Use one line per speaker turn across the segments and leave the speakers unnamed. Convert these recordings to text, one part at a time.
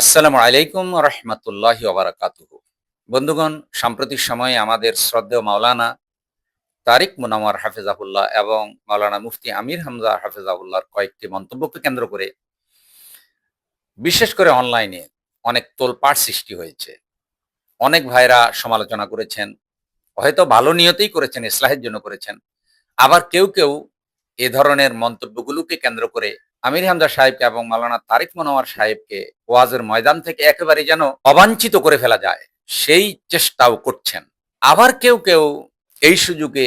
আসসালামু আলাইকুম রহমতুল্লাহ ওবরাকাতুহু বন্ধুগণ, সাম্প্রতিক সময়ে আমাদের শ্রদ্ধেয় মাওলানা তারিক মুনাওয়ার হাফেজাহুল্লাহ এবং মাওলানা মুফতি আমির হামজা হাফেজাহুল্লাহর কয়েকটি মন্তব্যকে কেন্দ্র করে, বিশেষ করে অনলাইনে অনেক তোলপাড় সৃষ্টি হয়েছে। অনেক ভাইরা সমালোচনা করেছেন, হয়তো ভালো নিয়তেই করেছেন ইসলাহের জন্য করেছেন। আবার কেউ কেউ এ ধরনের মন্তব্যগুলোকে কেন্দ্র করে আমির হামজা সাহেবকে এবং মালানা তারিক মনোয়ার সাহেবকে ওয়াজের ময়দান থেকে একেবারে যেন অবাঞ্ছিত করে ফেলা যায়, সেই চেষ্টাও করছেন। আবার কেউ কেউ এই সুযোগে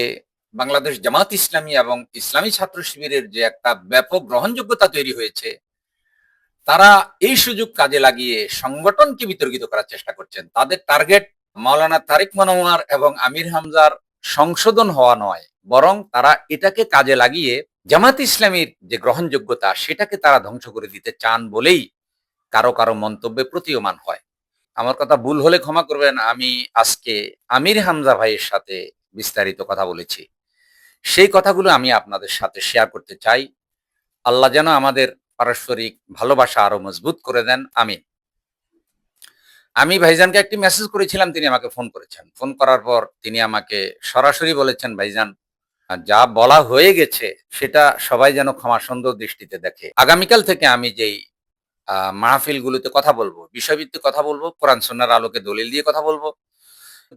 বাংলাদেশ জামাত ইসলামী এবং ইসলামী ছাত্র শিবিরের যে একটা ব্যাপক গ্রহণযোগ্যতা তৈরি হয়েছে, তারা এই সুযোগ কাজে লাগিয়ে সংগঠনকে বিতর্কিত করার চেষ্টা করছেন। তাদের টার্গেট মাওলানা তারিক মনোয়ার এবং আমির হামজার সংশোধন হওয়া নয়, বরং তারা এটাকে কাজে লাগিয়ে জামাত ইসলামীর যে গ্রহণযোগ্যতা, সেটাকে তারা ধ্বংস করে দিতে চান বলেই কারও কারও মন্তব্যে প্রতীয়মান হয়। আমার কথা ভুল হলে ক্ষমা করবেন, আমি আজকে আমির হামজা ভাইয়ের সাথে বিস্তারিত কথা বলেছি। সেই কথাগুলো আমি আপনাদের সাথে শেয়ার করতে চাই। আল্লাহ যেন আমাদের পারস্পরিক ভালোবাসা আরও মজবুত করে দেন। আমি আমি ভাইজানকে একটি মেসেজ করেছিলাম, তিনি আমাকে ফোন করেছেন। ফোন করার পর তিনি আমাকে সরাসরি বলেছেন, ভাইজান যা বলা হয়ে গেছে, সেটা সবাই যেন ক্ষমা সুন্দর দৃষ্টিতে দেখে। আগামীকাল থেকে আমি যেই মাহফিলগুলোতে কথা বলব, বিষয়ভিত্তিক কথা বলব, কোরআন সন্ন্যার আলোকে দলিল দিয়ে কথা বলব,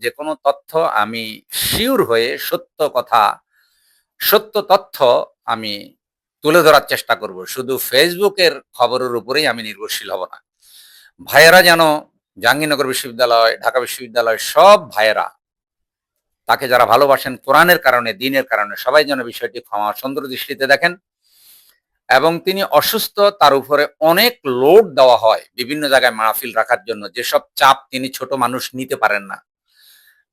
যে কোনো তথ্য আমি শিওর হয়ে সত্য কথা, সত্য তথ্য আমি তুলে ধরার চেষ্টা করব। শুধু ফেসবুকের খবরের উপরেই আমি নির্ভরশীল হব না। ভাইয়েরা যেন জাহাঙ্গীরনগর বিশ্ববিদ্যালয়, ঢাকা বিশ্ববিদ্যালয় সব ভাইয়েরা তাকে যারা ভালোবাসেন কোরআনের কারণে, দিনের কারণে, সবাই যেন বিষয়টি ক্ষমা সুন্দর দৃষ্টিতে দেখেন। এবং তিনি অসুস্থ, তার উপরে অনেক লোড দেওয়া হয় বিভিন্ন জায়গায় মাহফিল রাখার জন্য। যেসব চাপ তিনি ছোট মানুষ নিতে পারেন না।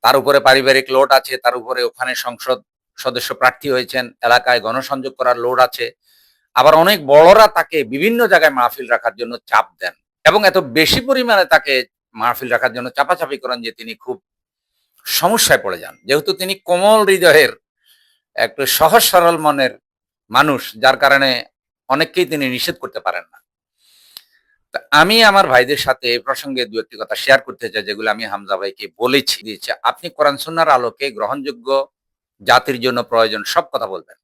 তার উপরে পারিবারিক লোড আছে, তার উপরে ওখানে সংসদ সদস্য প্রার্থী হয়েছেন, এলাকায় গণসংযোগ করার লোড আছে। আবার অনেক বড়রা তাকে বিভিন্ন জায়গায় মাহফিল রাখার জন্য চাপ দেন। এবং এত বেশি পরিমাণে তাকে মাহফিল রাখার জন্য চাপাচাপি করেন যে তিনি খুব সমস্যায় পড়ে যান। যেহেতু তিনি কোমল হৃদয়ের একটু সহজ সরল মনের মানুষ, যার কারণে অনেককেই তিনি নিষেধ করতে পারেন না। আমি আমার ভাইদের সাথে এই প্রসঙ্গে দু একটি কথা শেয়ার করতে চাই, যেগুলো আমি হামজা ভাইকে বলেছি। দিয়েছে, আপনি কোরআন সুন্নার আলোকে গ্রহণযোগ্য, জাতির জন্য প্রয়োজন, সব কথা বলবেন।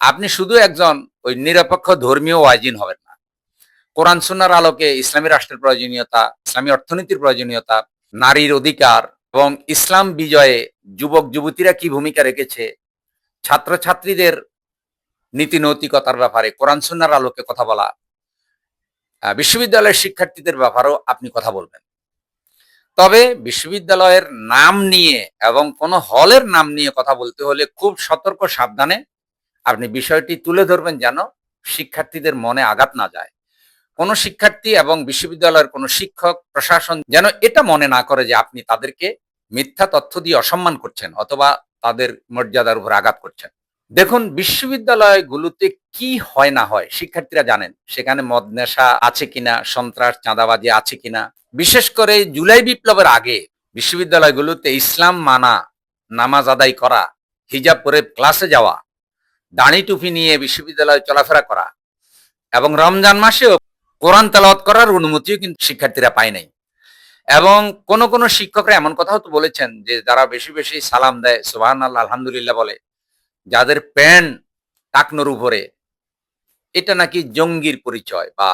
আপনি শুধু একজন ওই নিরপেক্ষ ধর্মীয় ওয়াজিন হবেন না। কোরআন সুন্নার আলোকে ইসলামী রাষ্ট্রের প্রয়োজনীয়তা, ইসলামী অর্থনীতির প্রয়োজনীয়তা, নারীর অধিকার এবং ইসলাম বিজয়ে যুবক যুবতীরা কি ভূমিকা রেখেছে? ছাত্রছাত্রীদের নীতি নৈতিকতার ব্যাপারে, কোরআন সুন্নার আলোকে কথা বলা বিশ্ববিদ্যালয়ের শিক্ষার্থীদের ব্যাপারেও আপনি কথা বলবেন। তবে বিশ্ববিদ্যালয়ের নাম নিয়ে এবং কোনো হলের নাম নিয়ে কথা বলতে হলে খুব সতর্ক সাবধানে আপনি বিষয়টি তুলে ধরবেন যেন শিক্ষার্থীদের মনে আঘাত না যায়। কোনো শিক্ষার্থী এবং বিশ্ববিদ্যালয়ের কোনো শিক্ষক, প্রশাসন যেন এটা মনে না করে যে আপনি তাদেরকে মিথ্যা তথ্য দিয়ে অসম্মান করছেন অথবা তাদের মর্যাদার উপর আঘাত করছেন। দেখুন, বিশ্ববিদ্যালয়গুলোতে কি হয় না হয় শিক্ষার্থীরা জানেন, সেখানে মদ নেশা আছে কিনা, সন্ত্রাস, চাঁদাবাজি আছে কিনা। বিশেষ করে জুলাই বিপ্লবের আগে বিশ্ববিদ্যালয়গুলোতে ইসলাম মানা, নামাজ আদায় করা, হিজাব পরে ক্লাসে যাওয়া, দাঁড়ি টুপি নিয়ে বিশ্ববিদ্যালয়ে চলাফেরা করা এবং রমজান মাসেও কোরআন তালাওয়াত করার অনুমতিও কিন্তু শিক্ষার্থীরা পায় নাই। এবং কোন কোন শিক্ষকরা এমন কথাও তো বলেছেন যে যারা বেশি বেশি সালাম দেয় সোহান আল্লাহ আলহামদুলিল্লাহ বলে, যাদের প্যান্ট টাকনোর উপরে, এটা নাকি জঙ্গির পরিচয় বা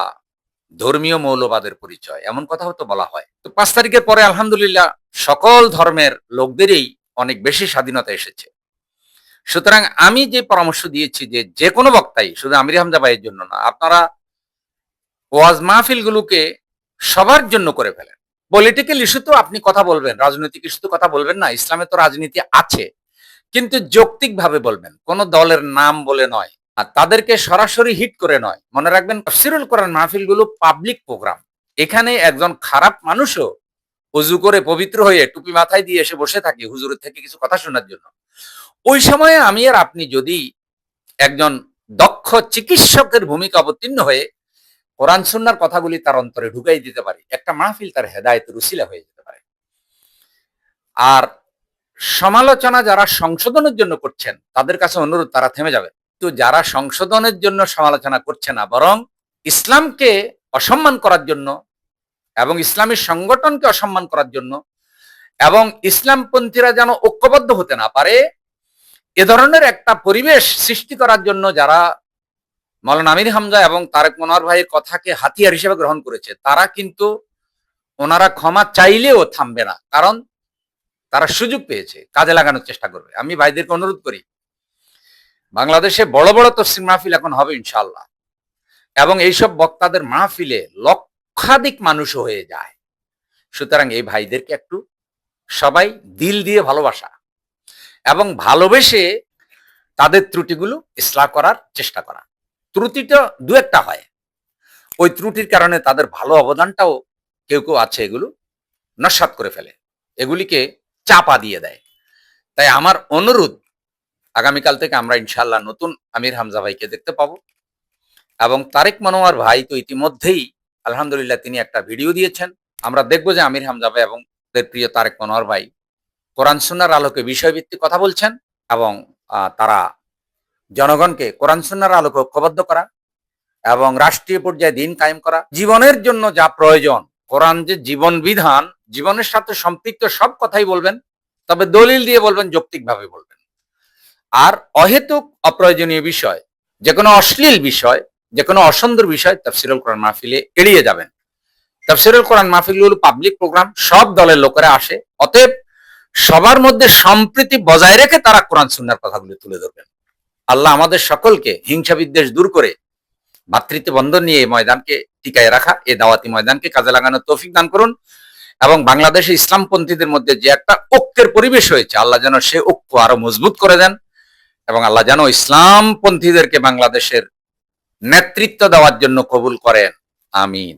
ধর্মীয় মৌলবাদের পরিচয়, এমন কথাও তো বলা হয়। তো পাঁচ তারিখের পরে আলহামদুলিল্লাহ সকল ধর্মের লোকদেরই অনেক বেশি স্বাধীনতা এসেছে। সুতরাং আমি যে পরামর্শ দিয়েছি যে যে কোনো বক্তাই, শুধু আমির হামজা ভাইয়ের জন্য না, আপনারা ওয়াজ মাহফিলগুলোকে সবার জন্য করে ফেলেন। পলিটিক্যাল ইস্যুতেও আপনি কথা বলবেন, রাজনৈতিক ইস্যুতে কথা বলবেন না, ইসলামে তো রাজনীতি আছে। কিন্তু যৌক্তিক ভাবে বলবেন, কোন দলের নাম বলে নয়, আর তাদেরকে সরাসরি হিট করে নয়। মনে রাখবেন, তফসিরুল কোরআন মাহফিলগুলো পাবলিক প্রোগ্রাম এখানে একজন খারাপ মানুষও উজু করে পবিত্র হয়ে টুপি মাথায় দিয়ে এসে বসে থাকে হুজুরের থেকে কিছু কথা শোনার জন্য। ওই সময়ে আমি আর আপনি যদি একজন দক্ষ চিকিৎসকের ভূমিকা অবতীর্ণ হয়ে কোরআন সুন্নার কথাগুলি তার অন্তরে ঢুকাই দিতে পারি। একটা মাহফিল তার হেদায়তের উসিলা হয়ে যেতে পারে। আর সমালোচনা যারা সংশোধনের জন্য করছেন, তাদের কাছে অনুরোধ, তারা থেমে যাবে। তো যারা সংশোধনের জন্য সমালোচনা করছে না, বরং ইসলামকে অসম্মান করার জন্য এবং ইসলামী সংগঠনকে অসম্মান করার জন্য এবং ইসলামপন্থীরা যেন ঐক্যবদ্ধ হতে না পারে, এ ধরনের একটা পরিবেশ সৃষ্টি করার জন্য যারা মৌলানা আমির হামজা এবং তারেক মনোয়ার ভাইয়ের কথাকে হাতিয়ার হিসেবে গ্রহণ করেছে। তারা কিন্তু ওনারা ক্ষমা চাইলেও থামবে না, কারণ তারা সুযোগ পেয়েছে, কাজে লাগানোর চেষ্টা করবে। আমি ভাইদেরকে অনুরোধ করি, বাংলাদেশে বড় বড় তফসিল মাহফিল এখন হবে ইনশাল্লাহ এবং এইসব বক্তাদের মাহফিলে লক্ষাধিক মানুষ হয়ে যায়। সুতরাং এই ভাইদেরকে একটু সবাই দিল দিয়ে ভালোবাসা এবং ভালোবেসে তাদের ত্রুটিগুলো ইসলাহ করার চেষ্টা করা। ত্রুটিটা দু একটা হয়। ওই ত্রুটির কারণে তাদের ভালো অবদানটাও কেউ কেউ আছে এগুলো নস্বাত করে ফেলে। এগুলিকে চাপা দিয়ে দেয়। তাই আমার অনুরোধ, আগামীকাল থেকে আমরা ইনশাল্লাহ নতুন আমির হামজা ভাইকে দেখতে পাবো। এবং তারেক মনোয়ার ভাই তো ইতিমধ্যেই আলহামদুলিল্লাহ তিনি একটা ভিডিও দিয়েছেন। আমরা দেখব যে আমির হামজা ভাই এবং প্রিয় তারেক মনোয়ার ভাই কোরআন, সুন্নার আলোকে বিষয়ভিত্তিক কথা বলছেন এবং তারা জনগণকে কোরআন সুন্নার আলোকে ঐক্যবদ্ধ করা এবং রাষ্ট্রীয় পর্যায়ে দিন কায়েম করা। জীবনের জন্য যা প্রয়োজন, কোরআন যে জীবন বিধান, জীবনের সাথে সম্পৃক্ত সব কথাই বলবেন, তবে দলিল দিয়ে বলবেন, যৌক্তিকভাবে বলবেন। আর অহেতুক অপ্রয়োজনীয় বিষয় যে কোনো অশ্লীল বিষয় যে কোনো অসুন্দর বিষয়, তাফসিরুল কোরআন মাহফিলে এড়িয়ে যাবেন। তাফসিরুল কোরআন মাহফিল হলো পাবলিক প্রোগ্রাম সব দলের লোকেরা আসে, অতএব সবার মধ্যে সম্প্রীতি বজায় রেখে তারা কোরআন সুন্নার কথাগুলো তুলে ধরবেন। আল্লাহ আমাদের সকলকে হিংসা বিদ্বেষ দূর করে ভাতৃত্ব বন্ধন নিয়ে ময়দানকে টিকায় রাখা, এই দাওয়াতি ময়দানকে কাজে লাগানোর তৌফিক দান করুন এবং বাংলাদেশে ইসলামপন্থীদের মধ্যে যে একটা ঐক্যের পরিবেশ হয়েছে, আল্লাহ যেন সে ঐক্য আরও মজবুত করে দেন এবং আল্লাহ যেন ইসলামপন্থীদেরকে বাংলাদেশের নেতৃত্ব দেওয়ার জন্য কবুল করেন। আমিন।